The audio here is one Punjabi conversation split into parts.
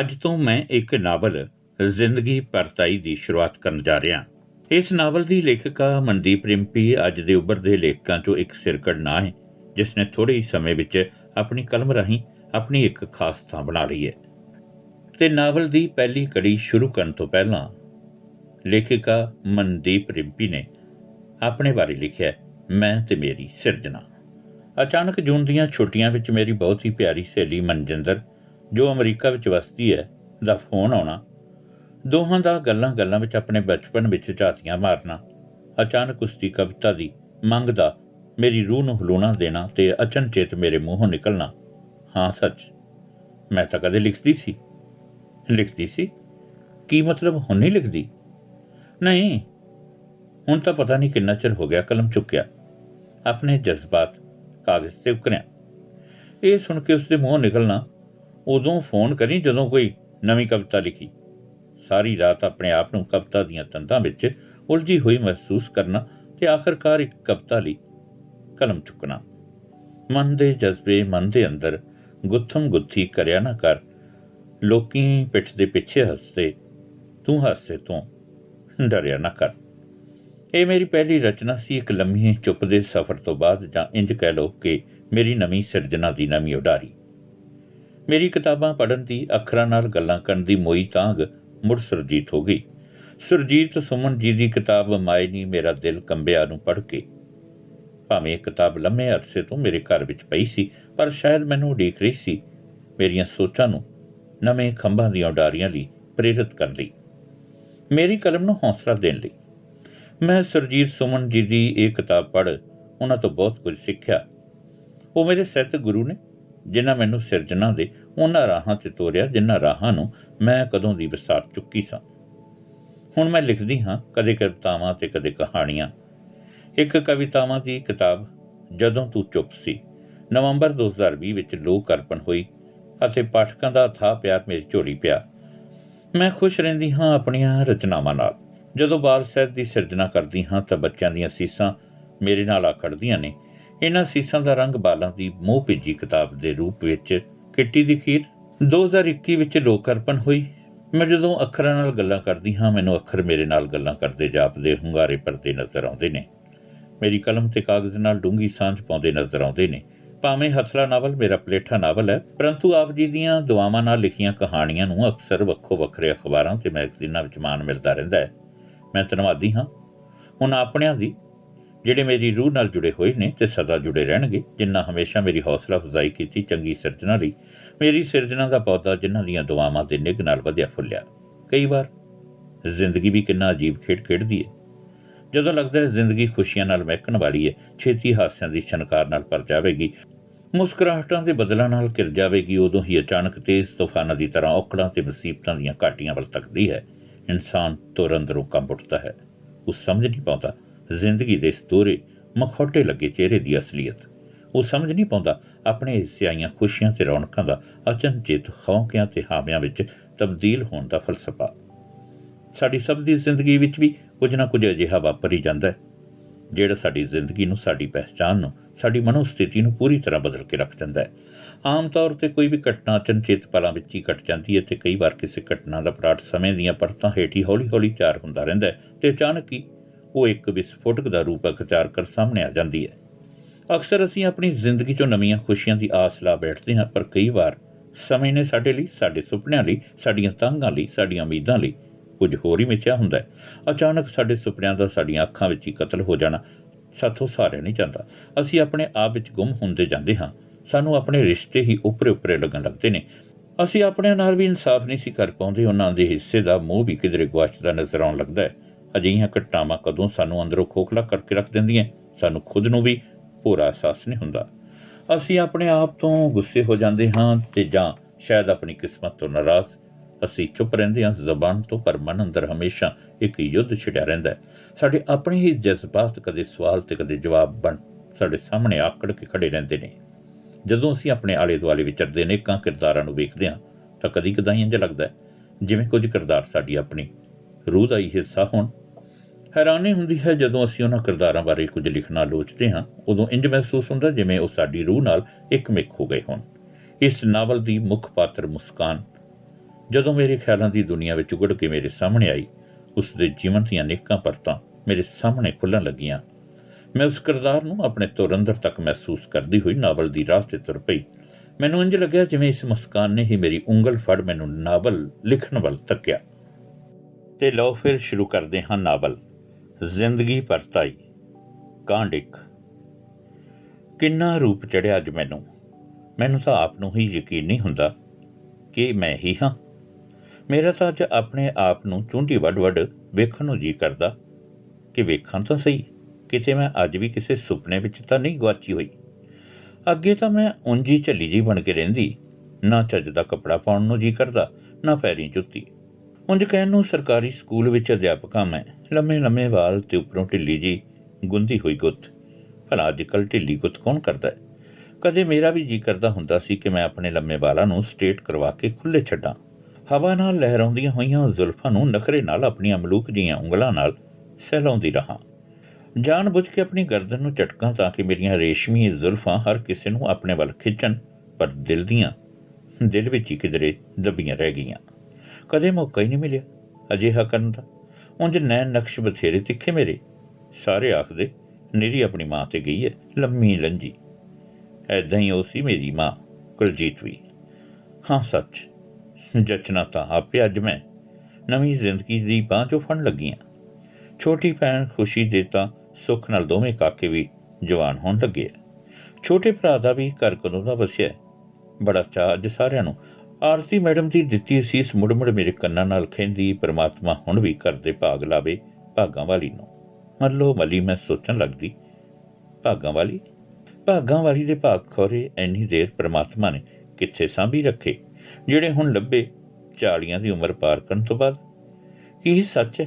ਅੱਜ ਤੋਂ ਮੈਂ ਇੱਕ ਨਾਵਲ, ਜ਼ਿੰਦਗੀ ਪਰਤਾਈ ਦੀ ਸ਼ੁਰੂਆਤ ਕਰਨ ਜਾ ਰਿਹਾ। ਇਸ ਨਾਵਲ ਦੀ ਲੇਖਿਕਾ ਮਨਦੀਪ ਰਿੰਪੀ ਅੱਜ ਦੇ ਉੱਭਰਦੇ ਲੇਖਕਾਂ ਚੋਂ ਇੱਕ ਸਿਰਕੜ ਨਾਂ ਹੈ, ਜਿਸ ਨੇ ਥੋੜੇ ਹੀ ਸਮੇਂ ਵਿੱਚ ਆਪਣੀ ਕਲਮ ਰਾਹੀਂ ਆਪਣੀ ਇੱਕ ਖਾਸ ਥਾਂ ਬਣਾ ਲਈ ਹੈ। ਤੇ ਨਾਵਲ ਦੀ ਪਹਿਲੀ ਕੜੀ ਸ਼ੁਰੂ ਕਰਨ ਤੋਂ ਪਹਿਲਾਂ, ਲੇਖਿਕਾ ਮਨਦੀਪ ਰਿੰਪੀ ਨੇ ਆਪਣੇ ਬਾਰੇ ਲਿਖਿਆ ਮੈਂ ਤੇ ਮੇਰੀ ਸਿਰਜਣਾ। ਅਚਾਨਕ ਜੂਨ ਦੀਆਂ ਛੁੱਟੀਆਂ ਵਿੱਚ ਮੇਰੀ ਬਹੁਤ ਹੀ ਪਿਆਰੀ ਸਹੇਲੀ ਮਨਜਿੰਦਰ ਜੋ ਅਮਰੀਕਾ ਵਿੱਚ ਵਸਦੀ ਹੈ, ਦਾ ਫੋਨ ਆਉਣਾ, ਦੋਹਾਂ ਦਾ ਗੱਲਾਂ-ਗੱਲਾਂ ਵਿੱਚ ਆਪਣੇ ਬਚਪਨ ਵਿੱਚ ਝਾਤੀਆਂ ਮਾਰਨਾ, ਅਚਾਨਕ ਉਸ ਦੀ ਕਵਿਤਾ ਦੀ ਮੰਗ ਦਾ ਮੇਰੀ ਰੂਹ ਨੂੰ ਹਲੂਣਾ ਦੇਣਾ ਤੇ ਅਚਨਚੇਤ ਮੇਰੇ ਮੂੰਹੋਂ ਨਿਕਲਣਾ। ਹਾਂ, ਸੱਚ। ਮੈਂ ਤਾਂ ਕਦੇ ਲਿਖਦੀ ਸੀ। ਲਿਖਦੀ ਸੀ? ਕੀ ਮਤਲਬ ਹੁਣ ਨਹੀਂ ਲਿਖਦੀ? ਨਹੀਂ। ਹੁਣ ਤਾਂ ਪਤਾ ਨਹੀਂ ਕਿੰਨਾ ਚਿਰ ਹੋ ਗਿਆ ਕਲਮ ਚੁੱਕਿਆ। ਆਪਣੇ ਜਜ਼ਬਾਤ ਕਾਗਜ਼ ਤੇ ਉਕਰਿਆ। ਇਹ ਸੁਣ ਕੇ ਉਸਦੇ ਮੂੰਹੋਂ ਨਿਕਲਣਾ ਉਦੋਂ ਫੋਨ ਕਰੀ ਜਦੋਂ ਕੋਈ ਨਵੀਂ ਕਵਿਤਾ ਲਿਖੀ। ਸਾਰੀ ਰਾਤ ਆਪਣੇ ਆਪ ਨੂੰ ਕਵਿਤਾ ਦੀਆਂ ਤੰਦਾਂ ਵਿੱਚ ਉਲਝੀ ਹੋਈ ਮਹਿਸੂਸ ਕਰਨਾ ਤੇ ਆਖਰਕਾਰ ਇੱਕ ਕਵਿਤਾ ਲਈ ਕਲਮ ਚੁੱਕਣਾ। ਮਨ ਦੇ ਜਜ਼ਬੇ, ਮਨ ਦੇ ਅੰਦਰ ਗੁੱਥਮ ਗੁੱਥੀ ਕਰਿਆ ਨਾ ਕਰ। ਲੋਕੀ ਪਿੱਠ ਦੇ ਪਿੱਛੇ ਹੱਸਦੇ, ਤੂੰ ਹਾਸੇ ਤੋਂ ਡਰਿਆ ਨਾ ਕਰ। ਇਹ ਮੇਰੀ ਪਹਿਲੀ ਰਚਨਾ ਸੀ, ਇੱਕ ਲੰਮੀ ਚੁੱਪ ਦੇ ਸਫ਼ਰ ਤੋਂ ਬਾਅਦ ਜਾਂ ਇੰਜ ਕਹਿ ਲਓ ਕਿ ਮੇਰੀ ਨਵੀਂ ਸਿਰਜਣਾ ਦੀ ਨਵੀਂ ਉਡਾਰੀ। ਮੇਰੀ ਕਿਤਾਬਾਂ ਪੜ੍ਹਨ ਦੀ ਅੱਖਰਾਂ ਨਾਲ ਗੱਲਾਂ ਕਰਨ ਦੀ ਮੋਈ ਤਾਂਗ ਮੁੜ ਸੁਰਜੀਤ ਹੋ ਗਈ। ਸੁਰਜੀਤ ਸੁਮਨ ਜੀ ਦੀ ਕਿਤਾਬ ਮਾਇਨੀ ਮੇਰਾ ਦਿਲ ਕੰਬਿਆ ਨੂੰ ਪੜ੍ਹ ਕੇ। ਭਾਵੇਂ ਇਹ ਕਿਤਾਬ ਲੰਮੇ ਅਰਸੇ ਤੋਂ ਮੇਰੇ ਘਰ ਵਿੱਚ ਪਈ ਸੀ, ਪਰ ਸ਼ਾਇਦ ਮੈਨੂੰ ਉਡੀਕ ਰਹੀ ਸੀ ਮੇਰੀਆਂ ਸੋਚਾਂ ਨੂੰ ਨਵੇਂ ਖੰਭਾਂ ਦੀਆਂ ਉਡਾਰੀਆਂ ਲਈ ਪ੍ਰੇਰਿਤ ਕਰਨ ਲਈ। ਮੇਰੀ ਕਲਮ ਨੂੰ ਹੌਸਲਾ ਦੇਣ ਲਈ। ਮੈਂ ਸੁਰਜੀਤ ਸੁਮਨ ਜੀ ਦੀ ਇਹ ਕਿਤਾਬ ਪੜ੍ਹ, ਉਹਨਾਂ ਤੋਂ ਬਹੁਤ ਕੁਝ ਸਿੱਖਿਆ। ਉਹ ਮੇਰੇ ਸਹਿਤ ਗੁਰੂ ਨੇ ਜਿਨ੍ਹਾਂ ਮੈਨੂੰ ਸਿਰਜਣਾ ਦੇ, ਉਹਨਾਂ ਰਾਹਾਂ ਤੇ ਤੋਰਿਆ, ਜਿਨ੍ਹਾਂ ਰਾਹਾਂ ਨੂੰ ਮੈਂ ਕਦੋਂ ਦੀ ਵਿਸਾਰ ਚੁੱਕੀ ਸਾਂ। ਹੁਣ ਮੈਂ ਲਿਖਦੀ ਹਾਂ ਕਦੇ ਕਵਿਤਾਵਾਂ ਤੇ ਕਦੇ ਕਹਾਣੀਆਂ। ਇੱਕ ਕਵਿਤਾਵਾਂ ਦੀ ਕਿਤਾਬ, ਜਦੋਂ ਤੂੰ ਚੁੱਪ ਸੀ ਨਵੰਬਰ 2020 ਵਿੱਚ ਲੋਕ ਅਰਪਣ ਹੋਈ ਅਤੇ ਪਾਠਕਾਂ ਦਾ ਥਾ ਪਿਆਰ ਮੇਰੀ ਝੋਲੀ ਪਿਆ। ਮੈਂ ਖੁਸ਼ ਰਹਿੰਦੀ ਹਾਂ ਆਪਣੀਆਂ ਰਚਨਾਵਾਂ ਨਾਲ। ਜਦੋਂ ਬਾਲ ਸਾਹਿਤ ਦੀ ਸਿਰਜਣਾ ਕਰਦੀ ਹਾਂ ਤਾਂ ਬੱਚਿਆਂ ਦੀਆਂ ਸੀਸਾਂ ਮੇਰੇ ਨਾਲ ਆਕੜਦੀਆਂ ਨੇ। ਇਹਨਾਂ ਸੀਸਾਂ ਦਾ ਰੰਗ ਬਾਲਾਂ ਦੀ ਮੋਹ ਭਿੱਜੀ ਕਿਤਾਬ ਦੇ ਰੂਪ ਵਿੱਚ ਕਿੱਟੀ ਦੀ ਖੀਰ। 2021 ਵਿੱਚ ਲੋਕ ਅਰਪਣ ਹੋਈ। ਮੈਂ ਜਦੋਂ ਅੱਖਰਾਂ ਨਾਲ ਗੱਲਾਂ ਕਰਦੀ ਹਾਂ, ਮੈਨੂੰ ਅੱਖਰ ਮੇਰੇ ਨਾਲ ਗੱਲਾਂ ਕਰਦੇ ਜਾਪਦੇ ਹੁੰਗਾਰੇ ਪਰਦੇ ਨਜ਼ਰ ਆਉਂਦੇ ਨੇ। ਮੇਰੀ ਕਲਮ ਤੇ ਕਾਗਜ਼ ਨਾਲ ਡੂੰਗੀ ਸਾਂਝ ਪਾਉਂਦੇ ਨਜ਼ਰ ਆਉਂਦੇ ਨੇ। ਭਾਵੇਂ ਹਸਲਾ ਨਾਵਲ ਮੇਰਾ ਪਲੇਠਾ ਨਾਵਲ ਹੈ, ਪਰੰਤੂ ਆਪ ਜੀ ਦੀਆਂ ਦੁਆਵਾਂ ਨਾਲ ਲਿਖੀਆਂ ਕਹਾਣੀਆਂ ਨੂੰ ਅਕਸਰ ਵੱਖੋ ਵੱਖਰੇ ਅਖਬਾਰਾਂ ਤੇ ਮੈਗਜ਼ੀਨਾਂ ਵਿੱਚ ਮਾਣ ਮਿਲਦਾ ਰਹਿੰਦਾ ਹੈ। ਮੈਂ ਧੰਨਵਾਦੀ ਹਾਂ। ਹੁਣ ਆਪਣਿਆਂ ਦੀ ਜਿਹੜੇ ਮੇਰੀ ਰੂਹ ਨਾਲ ਜੁੜੇ ਹੋਏ ਨੇ ਤੇ ਸਦਾ ਜੁੜੇ ਰਹਿਣਗੇ, ਜਿਨ੍ਹਾਂ ਹਮੇਸ਼ਾ ਮੇਰੀ ਹੌਸਲਾ ਅਫਜ਼ਾਈ ਕੀਤੀ ਚੰਗੀ ਸਿਰਜਣਾ ਲਈ, ਮੇਰੀ ਸਿਰਜਣਾ ਦਾ ਪੌਦਾ ਜਿਨ੍ਹਾਂ ਦੀਆਂ ਦੁਆਵਾਂ ਦੇ ਨਿੱਘ ਨਾਲ ਵਧਿਆ ਫੁੱਲਿਆ। ਕਈ ਵਾਰ ਜ਼ਿੰਦਗੀ ਵੀ ਕਿੰਨਾ ਅਜੀਬ ਖੇਡ ਖੇਡਦੀ ਹੈ ਜਦੋਂ ਲੱਗਦਾ ਹੈ ਜ਼ਿੰਦਗੀ ਖੁਸ਼ੀਆਂ ਨਾਲ ਮਹਿਕਣ ਵਾਲੀ ਹੈ ਛੇਤੀ ਹਾਸਿਆਂ ਦੀ ਛਨਕਾਰ ਨਾਲ ਭਰ ਜਾਵੇਗੀ, ਮੁਸਕਰਾਹਟਾਂ ਦੇ ਬਦਲਾਂ ਨਾਲ ਘਿਰ ਜਾਵੇਗੀ, ਉਦੋਂ ਹੀ ਅਚਾਨਕ ਤੇਜ਼ ਤੂਫਾਨਾਂ ਦੀ ਤਰ੍ਹਾਂ ਔਕੜਾਂ ਤੇ ਮੁਸੀਬਤਾਂ ਦੀਆਂ ਘਾਟੀਆਂ ਵੱਲ ਤੱਕਦੀ ਹੈ। ਇਨਸਾਨ ਤੁਰ ਅੰਦਰੋਂ ਕੰਬ ਉੱਠਦਾ ਹੈ। ਉਹ ਸਮਝ ਨਹੀਂ ਪਾਉਂਦਾ ਜ਼ਿੰਦਗੀ ਦੇ ਇਸ ਦੋਰੇ ਮਖੌਟੇ ਲੱਗੇ ਚਿਹਰੇ ਦੀ ਅਸਲੀਅਤ। ਉਹ ਸਮਝ ਨਹੀਂ ਪਾਉਂਦਾ, ਆਪਣੇ ਹਿੱਸੇ ਆਈਆਂ ਖੁਸ਼ੀਆਂ ਤੇ ਰੌਣਕਾਂ ਦਾ ਅਚਨਚੇਤ ਖੌਂਕਿਆਂ ਤੇ ਹਾਵਿਆਂ ਵਿੱਚ ਤਬਦੀਲ ਹੋਣ ਦਾ ਫਲਸਫਾ। ਸਾਡੀ ਸਭ ਦੀ ਜ਼ਿੰਦਗੀ ਵਿੱਚ ਵੀ ਕੁਝ ਨਾ ਕੁਝ ਅਜਿਹਾ ਵਾਪਰ ਹੀ ਜਾਂਦਾ ਹੈ, ਜਿਹੜਾ ਸਾਡੀ ਜ਼ਿੰਦਗੀ ਨੂੰ, ਸਾਡੀ ਪਹਿਚਾਣ ਨੂੰ, ਸਾਡੀ ਮਨੋਸਥਿਤੀ ਨੂੰ ਪੂਰੀ ਤਰ੍ਹਾਂ ਬਦਲ ਕੇ ਰੱਖ ਦਿੰਦਾ ਹੈ। ਆਮ ਤੌਰ ਤੇ ਕੋਈ ਵੀ ਘਟਨਾ ਅਚਨਚੇਤ ਪਲਾਂ ਵਿੱਚ ਹੀ ਘਟ ਜਾਂਦੀ ਹੈ ਤੇ ਕਈ ਵਾਰ ਕਿਸੇ ਘਟਨਾ ਦਾ ਪਰਾਟ ਸਮੇਂ ਦੀਆਂ ਪਰਤਾਂ ਹੇਠੀ ਹੌਲੀ-ਹੌਲੀ ਚਾਰ ਹੁੰਦਾ ਰਹਿੰਦਾ ਹੈ ਤੇ ਅਚਾਨਕ ਹੀ ਉਹ ਇੱਕ ਵਿਸਫੋਟਕ ਦਾ ਰੂਪ ਅਖਤਿਆਰ ਕਰ ਸਾਹਮਣੇ ਆ ਜਾਂਦੀ ਹੈ। ਅਕਸਰ ਅਸੀਂ ਆਪਣੀ ਜ਼ਿੰਦਗੀ 'ਚੋਂ ਨਵੀਆਂ ਖੁਸ਼ੀਆਂ ਦੀ ਆਸ ਲਾ ਬੈਠਦੇ ਹਾਂ, ਪਰ ਕਈ ਵਾਰ ਸਮੇਂ ਨੇ ਸਾਡੇ ਲਈ, ਸਾਡੇ ਸੁਪਨਿਆਂ ਲਈ, ਸਾਡੀਆਂ ਤਾਂਘਾਂ ਲਈ, ਸਾਡੀਆਂ ਉਮੀਦਾਂ ਲਈ ਕੁਝ ਹੋਰ ਹੀ ਮਿਚਿਆ ਹੁੰਦਾ ਹੈ। ਅਚਾਨਕ ਸਾਡੇ ਸੁਪਨਿਆਂ ਦਾ, ਸਾਡੀਆਂ ਅੱਖਾਂ ਵਿੱਚ ਹੀ ਕਤਲ ਹੋ ਜਾਣਾ ਸਾਥੋਂ ਸਾਰੇ ਨਹੀਂ ਜਾਂਦਾ। ਅਸੀਂ ਆਪਣੇ ਆਪ ਵਿੱਚ ਗੁੰਮ ਹੁੰਦੇ ਜਾਂਦੇ ਹਾਂ। ਸਾਨੂੰ ਆਪਣੇ ਰਿਸ਼ਤੇ ਹੀ ਉੱਪਰੇ ਉੱਪਰੇ ਲੱਗਣ ਲੱਗਦੇ ਨੇ। ਅਸੀਂ ਆਪਣੇ ਨਾਲ ਵੀ ਇਨਸਾਫ ਨਹੀਂ ਸੀ ਕਰ ਪਾਉਂਦੇ। ਉਹਨਾਂ ਦੇ ਹਿੱਸੇ ਦਾ ਮੂੰਹ ਵੀ ਕਿਧਰੇ ਗਵਾਚਦਾ ਨਜ਼ਰ ਆਉਣ ਲੱਗਦਾ ਹੈ। ਅਜਿਹੀਆਂ ਘਟਨਾਵਾਂ ਕਦੋਂ ਸਾਨੂੰ ਅੰਦਰੋਂ ਖੋਖਲਾ ਕਰਕੇ ਰੱਖ ਦਿੰਦੀਆਂ? ਸਾਨੂੰ ਖੁਦ ਨੂੰ ਵੀ ਪੂਰਾ ਅਹਿਸਾਸ ਨਹੀਂ ਹੁੰਦਾ। ਅਸੀਂ ਆਪਣੇ ਆਪ ਤੋਂ ਗੁੱਸੇ ਹੋ ਜਾਂਦੇ ਹਾਂ ਤੇ ਜਾਂ ਸ਼ਾਇਦ ਆਪਣੀ ਕਿਸਮਤ ਤੋਂ ਨਾਰਾਜ਼। ਅਸੀਂ ਚੁੱਪ ਰਹਿੰਦੇ ਹਾਂ, ਜ਼ਬਾਨ ਤੋਂ, ਪਰ ਮਨ ਅੰਦਰ ਹਮੇਸ਼ਾ ਇੱਕ ਯੁੱਧ ਛਿੜਿਆ ਰਹਿੰਦਾ ਹੈ। ਸਾਡੇ ਆਪਣੇ ਹੀ ਜਜ਼ਬਾਤ ਕਦੇ ਸਵਾਲ ਤੇ ਕਦੇ ਜਵਾਬ ਬਣ, ਸਾਡੇ ਸਾਹਮਣੇ ਆਕੜ ਕੇ ਖੜੇ ਰਹਿੰਦੇ ਨੇ। ਜਦੋਂ ਅਸੀਂ ਆਪਣੇ ਆਲੇ ਦੁਆਲੇ ਵਿਚਰਦੇ ਨੇਕਾਂ ਕਿਰਦਾਰਾਂ ਨੂੰ ਵੇਖਦੇ ਹਾਂ, ਤਾਂ ਕਦੀ ਕਦਾਈ ਇੰਜ ਲੱਗਦਾ ਜਿਵੇਂ ਕੁਝ ਕਿਰਦਾਰ ਸਾਡੀ ਆਪਣੀ ਰੂਹ ਦਾ ਹੀ ਹਿੱਸਾ ਹੋਣ। ਹੈਰਾਨੀ ਹੁੰਦੀ ਹੈ ਜਦੋਂ ਅਸੀਂ ਉਹਨਾਂ ਕਿਰਦਾਰਾਂ ਬਾਰੇ ਕੁਝ ਲਿਖਣਾ ਲੋਚਦੇ ਹਾਂ, ਉਦੋਂ ਇੰਜ ਮਹਿਸੂਸ ਹੁੰਦਾ ਜਿਵੇਂ ਉਹ ਸਾਡੀ ਰੂਹ ਨਾਲ ਇੱਕ ਮਿਕ ਹੋ ਗਏ ਹੋਣ। ਇਸ ਨਾਵਲ ਦੀ ਮੁੱਖ ਪਾਤਰ ਮੁਸਕਾਨ, ਜਦੋਂ ਮੇਰੇ ਖਿਆਲਾਂ ਦੀ ਦੁਨੀਆ ਵਿੱਚ ਉਗੜ ਕੇ ਮੇਰੇ ਸਾਹਮਣੇ ਆਈ ਉਸ ਦੇ ਜੀਵਨ ਦੀਆਂ ਅਨੇਕਾਂ ਪਰਤਾਂ ਮੇਰੇ ਸਾਹਮਣੇ ਖੁੱਲਣ ਲੱਗੀਆਂ। ਮੈਂ ਉਸ ਕਿਰਦਾਰ ਨੂੰ ਆਪਣੇ ਤੁਰ ਅੰਦਰ ਤੱਕ ਮਹਿਸੂਸ ਕਰਦੀ ਹੋਈ ਨਾਵਲ ਦੀ ਰਾਹ ਤੇ ਤੁਰ ਪਈ। ਮੈਨੂੰ ਇੰਜ ਲੱਗਿਆ ਜਿਵੇਂ ਇਸ ਮੁਸਕਾਨ ਨੇ ਹੀ ਮੇਰੀ ਉਂਗਲ ਫੜ ਮੈਨੂੰ ਨਾਵਲ ਲਿਖਣ ਵੱਲ ਧੱਕਿਆ ਤੇ ਲਓ ਫਿਰ ਸ਼ੁਰੂ ਕਰਦੇ ਹਾਂ ਨਾਵਲ। ਜ਼ਿੰਦਗੀ ਪਰਤਾਈ ਕਾਂਡ ਇੱਕ। ਕਿੰਨਾ ਰੂਪ ਚੜਿਆ ਅੱਜ ਮੈਨੂੰ। ਮੈਨੂੰ ਤਾਂ ਆਪ ਨੂੰ ਹੀ ਯਕੀਨ ਨਹੀਂ ਹੁੰਦਾ ਕਿ ਮੈਂ ਹੀ ਹਾਂ। ਮੇਰਾ ਤਾਂ ਅੱਜ ਆਪਣੇ ਆਪ ਨੂੰ ਚੁੰਡੀ ਵੱਡ-ਵੱਡ ਵੇਖਣ ਨੂੰ ਜੀ ਕਰਦਾ ਕਿ ਵੇਖਾਂ ਤਾਂ ਸਹੀ, ਕਿਤੇ ਮੈਂ ਅੱਜ ਵੀ ਕਿਸੇ ਸੁਪਨੇ ਵਿੱਚ ਤਾਂ ਨਹੀਂ ਗਵਾਚੀ ਹੋਈ। ਅੱਗੇ ਤਾਂ ਮੈਂ ਉਂਝੀ ਝੱਲੀ ਜੀ ਬਣ ਕੇ ਰਹਿੰਦੀ, ਨਾ ਚੱਜ ਦਾ ਕੱਪੜਾ ਪਾਉਣ ਨੂੰ ਜੀ ਕਰਦਾ, ਨਾ ਪੈਰੀਂ ਜੁੱਤੀ। ਉਂਝ ਕਹਿਣ ਨੂੰ ਸਰਕਾਰੀ ਸਕੂਲ ਵਿੱਚ ਅਧਿਆਪਕਾਂ ਮੈਂ। ਲੰਮੇ ਲੰਮੇ ਵਾਲ ਤੇ ਉੱਪਰੋਂ ਢਿੱਲੀ ਜੀ ਗੁੰਦੀ ਹੋਈ ਗੁੱਤ। ਭਲਾ ਅੱਜ ਕੱਲ੍ਹ ਢਿੱਲੀ ਗੁੱਤ ਕੌਣ ਕਰਦਾ ਹੈ? ਕਦੇ ਮੇਰਾ ਵੀ ਜੀ ਕਰਦਾ ਹੁੰਦਾ ਸੀ ਕਿ ਮੈਂ ਆਪਣੇ ਲੰਮੇ ਵਾਲਾਂ ਨੂੰ ਸਟ੍ਰੇਟ ਕਰਵਾ ਕੇ ਖੁੱਲੇ ਛੱਡਾਂ। ਹਵਾ ਨਾਲ ਲਹਿਰਾਉਂਦੀਆਂ ਹੋਈਆਂ ਜ਼ੁਲਫਾਂ ਨੂੰ ਨਖਰੇ ਨਾਲ ਆਪਣੀਆਂ ਮਲੂਕ ਜੀਆਂ ਉਂਗਲਾਂ ਨਾਲ ਸਹਿਲਾਉਂਦੀ ਰਹਾ। ਜਾਣ ਬੁੱਝ ਕੇ ਆਪਣੀ ਗਰਦਨ ਨੂੰ ਝਟਕਾਂ ਤਾਂ ਕਿ ਮੇਰੀਆਂ ਰੇਸ਼ਮੀ ਜ਼ੁਲਫਾਂ ਹਰ ਕਿਸੇ ਨੂੰ ਆਪਣੇ ਵੱਲ ਖਿੱਚਣ, ਪਰ ਦਿਲ ਦੀਆਂ, ਦਿਲ ਵਿੱਚ ਹੀ ਕਿਧਰੇ ਦਬੀਆਂ ਰਹਿ ਗਈਆਂ। ਕਦੇ ਮੌਕਾ ਹੀ ਨਹੀਂ ਮਿਲਿਆ। ਅਜਿਹਾ ਕਰਨ ਦਾ ਉਂਝ ਨੈਣ ਨਕਸ਼ ਬਥੇਰੇ ਤਿੱਖੇ ਮੇਰੇ। ਸਾਰੇ ਆਖਦੇ, ਨੀਰੀ ਆਪਣੀ ਮਾਂ ਤੇ ਗਈ ਹੈ ਲੰਮੀ ਲੰਜੀ। ਐਦਾਂ ਹੀ ਉਹ ਸੀ ਮੇਰੀ ਮਾਂ, ਕੁਲਜੀਤ ਵੀ। ਹਾਂ, ਸੱਚ, ਜਚਨਾ ਤਾਂ ਆਪੇ ਅੱਜ ਮੈਂ ਨਵੀਂ ਜ਼ਿੰਦਗੀ ਦੀ ਬਾਂਹ ਚੋਂ ਫੜਨ ਲੱਗੀਆਂ ਛੋਟੀ ਭੈਣ ਖੁਸ਼ੀ ਦੇ ਤਾਂ ਸੁੱਖ ਨਾਲ ਦੋਵੇਂ ਕਾਕੇ ਵੀ ਜਵਾਨ ਹੋਣ ਲੱਗੇ ਆ। ਛੋਟੇ ਭਰਾ ਦਾ ਵੀ ਘਰ ਕਦੋਂ ਦਾ ਵਸਿਆ ਬੜਾ ਚਾਅ ਅੱਜ ਸਾਰਿਆਂ ਨੂੰ ਆਰਤੀ ਮੈਡਮ ਦੀ ਦਿੱਤੀ ਸੀਸ ਮੁੜ-ਮੁੜ ਮੇਰੇ ਕੰਨਾਂ ਨਾਲ ਖੈਂਦੀ ਪ੍ਰਮਾਤਮਾ ਹੁਣ ਵੀ ਘਰ ਦੇ ਭਾਗ ਲਾਵੇ ਭਾਗਾਂ ਵਾਲੀ ਨੂੰ। ਮੱਲੋ ਮਲੀ ਮੈਂ ਸੋਚਣ ਲੱਗਦੀ, ਭਾਗਾਂ ਵਾਲੀ? ਭਾਗਾਂ ਵਾਲੀ ਦੇ ਭਾਗ ਖੋਰੇ ਐਨੀ ਦੇਰ ਪ੍ਰਮਾਤਮਾ ਨੇ ਕਿੱਥੇ ਸਾਂਭੀ ਰੱਖੇ? ਜਿਹੜੇ ਹੁਣ ਲੱਭੇ 40 ਦੀ ਉਮਰ ਪਾਰ ਕਰਨ ਤੋਂ ਬਾਅਦ? ਕੀ ਸੱਚ ਹੈ?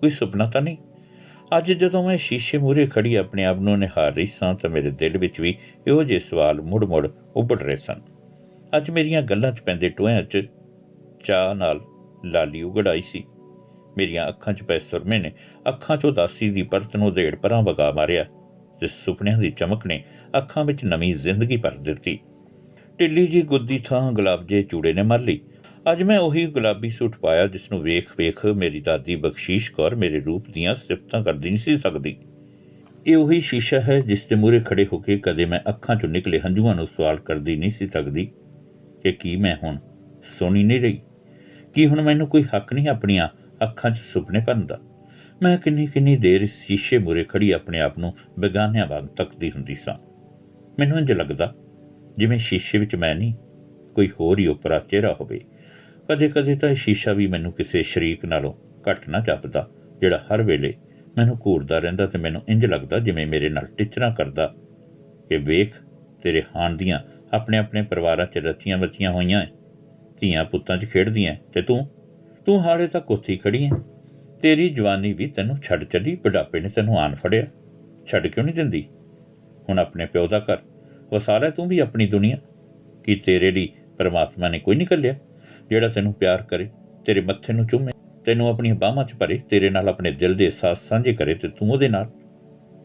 ਕੋਈ ਸੁਪਨਾ ਤਾਂ ਨਹੀਂ? ਅੱਜ ਜਦੋਂ ਮੈਂ ਸ਼ੀਸ਼ੇ ਮੂਹਰੇ ਖੜੀ ਆਪਣੇ ਆਪ ਨੂੰ ਨਿਹਾਰ ਰਹੀ ਸਾਂ ਤਾਂ ਮੇਰੇ ਦਿਲ ਵਿੱਚ ਵੀ ਇਹੋ ਜਿਹੇ ਸਵਾਲ ਮੁੜ-ਮੁੜ ਉੱਭੜ ਰਹੇ ਸਨ। ਅੱਜ ਮੇਰੀਆਂ ਗੱਲਾਂ 'ਚ ਪੈਂਦੇ ਟੋਇਆਂ 'ਚ ਚਾਹ ਨਾਲ ਲਾਲੀ ਉਗੜਾਈ ਸੀ। ਮੇਰੀਆਂ ਅੱਖਾਂ 'ਚ ਪੈ ਸੁਰਮੇ ਨੇ ਅੱਖਾਂ 'ਚੋਂ ਦਾਸੀ ਦੀ ਪਰਤ ਨੂੰ ਦੇੜ ਪਰਾਂ ਵਗਾ ਮਾਰਿਆ ਤੇ ਸੁਪਨਿਆਂ ਦੀ ਚਮਕ ਨੇ ਅੱਖਾਂ ਵਿੱਚ ਨਵੀਂ ਜ਼ਿੰਦਗੀ ਭਰ ਦਿੱਤੀ। ਢਿੱਲੀ ਜੀ ਗੁੱਦੀ ਥਾਂ ਗੁਲਾਬ ਜੇ ਚੂੜੇ ਨੇ ਮਰ ਲਈ। ਅੱਜ ਮੈਂ ਉਹੀ ਗੁਲਾਬੀ ਸੂਟ ਪਾਇਆ ਜਿਸ ਨੂੰ ਵੇਖ-ਵੇਖ ਮੇਰੀ ਦਾਦੀ ਬਖਸ਼ੀਸ਼ ਕੌਰ ਮੇਰੇ ਰੂਪ ਦੀਆਂ ਸਿਫਤਾਂ ਕਰਦੀ ਨਹੀਂ ਸੀ ਸਕਦੀ। ਇਹ ਉਹੀ ਸ਼ੀਸ਼ਾ ਹੈ ਜਿਸ ਦੇ ਮੂਹਰੇ ਖੜੇ ਹੋ ਕੇ ਕਦੇ ਮੈਂ ਅੱਖਾਂ 'ਚੋਂ ਨਿਕਲੇ ਹੰਝੂਆਂ ਨੂੰ ਸਵਾਲ ਕਰਦੀ ਨਹੀਂ ਸੀ ਸਕਦੀ। ਕਿ ਕੀ ਮੈਂ ਹੁਣ ਸੋਣੀ ਨਹੀਂ ਰਹੀ? ਕੀ ਹੁਣ ਮੈਨੂੰ ਕੋਈ ਹੱਕ ਨਹੀਂ ਆਪਣੀਆਂ ਅੱਖਾਂ 'ਚ ਸੁਪਨੇ ਭਰਨ ਦਾ? ਮੈਂ ਕਿੰਨੀ ਕਿੰਨੀ ਦੇਰ ਇਸ ਸ਼ੀਸ਼ੇ ਮੂਹਰੇ ਖੜੀ ਆਪਣੇ ਆਪ ਨੂੰ ਬੇਗਾਨਿਆਂ ਵਾਂਗ ਤੱਕਦੀ ਹੁੰਦੀ ਸਾਂ। ਮੈਨੂੰ ਇੰਜ ਲੱਗਦਾ, ਜਿਵੇਂ ਸ਼ੀਸ਼ੇ ਵਿੱਚ ਮੈਂ ਨਹੀਂ, ਕੋਈ ਹੋਰ ਹੀ ਉਪਰਾ ਚਿਹਰਾ ਹੋਵੇ। ਕਦੇ-ਕਦੇ ਤਾਂ ਇਹ ਸ਼ੀਸ਼ਾ ਵੀ ਮੈਨੂੰ ਕਿਸੇ ਸ਼ਰੀਕ ਨਾਲੋਂ ਘੱਟ ਨਾ ਜਾਪਦਾ, ਜਿਹੜਾ ਹਰ ਵੇਲੇ ਮੈਨੂੰ ਘੂਰਦਾ ਰਹਿੰਦਾ ਤੇ ਮੈਨੂੰ ਇੰਜ ਲੱਗਦਾ ਜਿਵੇਂ ਮੇਰੇ ਨਾਲ ਟਿਚਰਾਂ ਕਰਦਾ, ਕਿ ਵੇਖ ਤੇਰੇ ਹਾਣ ਦੀਆਂ ਆਪਣੇ ਆਪਣੇ ਪਰਿਵਾਰਾਂ 'ਚ ਰਚੀਆਂ ਬੱਚੀਆਂ ਹੋਈਆਂ ਐ। ਧੀਆਂ ਪੁੱਤਾਂ 'ਚ ਖੇਡਦੀਆਂ ਐ। ਤੇ ਤੂੰ? ਤੂੰ ਹਾਲੇ ਤੱਕ ਉੱਥੇ ਹੀ ਖੜੀ ਹੈ ਤੇਰੀ ਜਵਾਨੀ ਵੀ ਤੈਨੂੰ ਛੱਡ ਚੱਲੀ, ਬੁਢਾਪੇ ਨੇ ਤੈਨੂੰ ਆਣ ਫੜਿਆ। ਛੱਡ ਕਿਉਂ ਨਹੀਂ ਦਿੰਦੀ? ਹੁਣ ਆਪਣੇ ਪਿਓ ਦਾ ਘਰ। ਵਸਾ ਲੈ ਤੂੰ ਵੀ ਆਪਣੀ ਦੁਨੀਆ। ਕੀ ਤੇਰੇ ਲਈ ਪਰਮਾਤਮਾ ਨੇ ਕੋਈ ਨਹੀਂ ਕੱਲਿਆ ਜਿਹੜਾ ਤੈਨੂੰ ਪਿਆਰ ਕਰੇ, ਤੇਰੇ ਮੱਥੇ ਨੂੰ ਚੁੰਮੇ, ਤੈਨੂੰ ਆਪਣੀਆਂ ਬਾਹਾਂ 'ਚ ਭਰੇ, ਤੇਰੇ ਨਾਲ ਆਪਣੇ ਦਿਲ ਦੇ ਅਹਿਸਾਸ ਸਾਂਝੇ ਕਰੇ ਤੇ ਤੂੰ ਉਹਦੇ ਨਾਲ।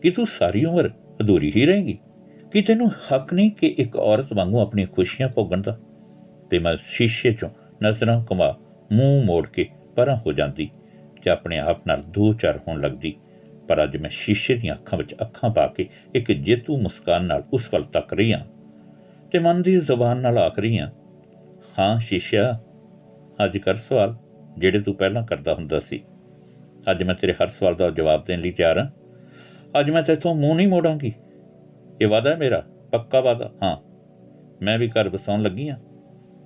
ਕਿ ਤੂੰ ਸਾਰੀ ਉਮਰ ਅਧੂਰੀ ਹੀ ਰਹੇਂਗੀ? ਕਿ ਤੈਨੂੰ ਹੱਕ ਨਹੀਂ ਕਿ ਇੱਕ ਔਰਤ ਵਾਂਗੂ ਆਪਣੀਆਂ ਖੁਸ਼ੀਆਂ ਭੋਗਣ ਦਾ? ਤੇ ਮੈਂ ਸ਼ੀਸ਼ੇ 'ਚੋਂ ਨਜ਼ਰਾਂ ਕਮਾ ਮੂੰਹ ਮੋੜ ਕੇ ਪਰਾਂ ਹੋ ਜਾਂਦੀ, ਤੇ ਆਪਣੇ ਆਪ ਨਾਲ ਦੋ ਚਾਰ ਹੋਣ ਲੱਗਦੀ। ਪਰ ਅੱਜ ਮੈਂ ਸ਼ੀਸ਼ੇ ਦੀਆਂ ਅੱਖਾਂ ਵਿੱਚ ਅੱਖਾਂ ਪਾ ਕੇ ਇੱਕ ਜੇਤੂ ਮੁਸਕਾਨ ਨਾਲ ਉਸ ਵੱਲ ਤੱਕ ਰਹੀ ਹਾਂ, ਤੇ ਮਨ ਦੀ ਜ਼ੁਬਾਨ ਨਾਲ ਆਖ ਰਹੀ ਹਾਂ ਹਾਂ ਸ਼ੀਸ਼ਾ ਅੱਜ ਕਰ ਸਵਾਲ ਜਿਹੜੇ ਤੂੰ ਪਹਿਲਾਂ ਕਰਦਾ ਹੁੰਦਾ ਸੀ। ਅੱਜ ਮੈਂ ਤੇਰੇ ਹਰ ਸਵਾਲ ਦਾ ਜਵਾਬ ਦੇਣ ਲਈ ਤਿਆਰ ਹਾਂ। ਅੱਜ ਮੈਂ ਤੇਥੋਂ ਮੂੰਹ ਨਹੀਂ ਮੋੜਾਂਗੀ। ਇਹ ਵਾਦਾ ਹੈ ਮੇਰਾ? ਪੱਕਾ ਵਾਦਾ ਹਾਂ। ਮੈਂ ਵੀ ਘਰ ਵਸਾਉਣ ਲੱਗੀ ਹਾਂ।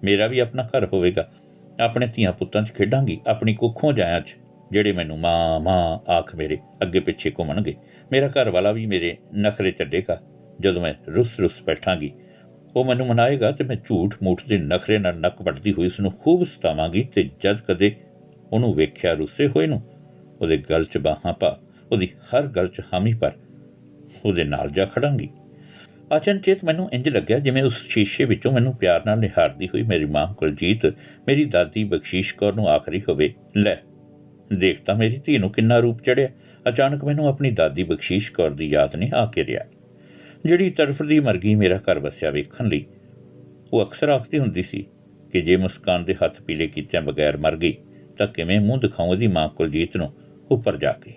ਮੇਰਾ ਵੀ ਆਪਣਾ ਘਰ ਹੋਵੇਗਾ। ਆਪਣੇ ਧੀਆਂ ਪੁੱਤਾਂ 'ਚ ਖੇਡਾਂਗੀ। ਆਪਣੀ ਕੁੱਖੋਂ ਜਾਇਆਂ 'ਚ, ਜਿਹੜੇ ਮੈਨੂੰ ਮਾਂ ਮਾਂ ਆਖ ਮੇਰੇ ਅੱਗੇ ਪਿੱਛੇ ਘੁੰਮਣਗੇ। ਮੇਰਾ ਘਰ ਵਾਲਾ ਵੀ ਮੇਰੇ ਨਖਰੇ ਚੱਡੇਗਾ ਜਦੋਂ ਮੈਂ ਰੁੱਸ ਰੁੱਸ ਬੈਠਾਂਗੀ, ਉਹ ਮੈਨੂੰ ਮਨਾਏਗਾ ਤੇ ਮੈਂ ਝੂਠ ਮੂਠ ਦੇ ਨਖਰੇ ਨਾਲ ਨੱਕ ਵੱਟਦੀ ਹੋਈ ਉਸ ਨੂੰ ਖੂਬ ਸਤਾਵਾਂਗੀ ਤੇ ਜਦ ਕਦੇ ਉਹਨੂੰ ਵੇਖਿਆ ਰੁੱਸੇ ਹੋਏ ਨੂੰ, ਉਹਦੇ ਗਲ 'ਚ ਬਾਹਾਂ ਪਾ, ਉਹਦੀ ਹਰ ਗੱਲ 'ਚ ਹਾਮੀ ਪਰ ਉਹਦੇ ਨਾਲ ਜਾ ਖੜਾਂਗੀ। ਅਚਨਚੇਤ ਮੈਨੂੰ ਇੰਜ ਲੱਗਿਆ ਜਿਵੇਂ ਉਸ ਸ਼ੀਸ਼ੇ ਵਿੱਚੋਂ ਮੈਨੂੰ ਪਿਆਰ ਨਾਲ ਨਿਹਾਰਦੀ ਹੋਈ ਮੇਰੀ ਮਾਂ ਕੁਲਜੀਤ, ਮੇਰੀ ਦਾਦੀ ਬਖਸ਼ੀਸ਼ ਕੌਰ ਨੂੰ ਆਖਰੀ ਹੋਵੇ, ਲੈ, ਦੇਖ ਤਾਂ ਮੇਰੀ ਧੀ ਨੂੰ ਕਿੰਨਾ ਰੂਪ ਚੜਿਆ। ਅਚਾਨਕ ਮੈਨੂੰ ਆਪਣੀ ਦਾਦੀ ਬਖਸ਼ੀਸ਼ ਕੌਰ ਦੀ ਯਾਦ ਨੇ ਆ ਕੇ ਰਿਆ ਜਿਹੜੀ ਤੜਫਦੀ ਮਰਗੀ ਮੇਰਾ ਘਰ ਵਸਿਆ ਵੇਖਣ ਲਈ, ਉਹ ਅਕਸਰ ਆਖਦੀ ਹੁੰਦੀ ਸੀ ਕਿ ਜੇ ਮੁਸਕਾਨ ਦੇ ਹੱਥ ਪੀਲੇ ਕੀਤਿਆਂ ਬਗੈਰ ਮਰ ਗਈ, ਤਾਂ ਕਿਵੇਂ ਮੂੰਹ ਦਿਖਾਉਂ ਉਹਦੀ ਮਾਂ ਕੁਲਜੀਤ ਨੂੰ ਉੱਪਰ ਜਾ ਕੇ।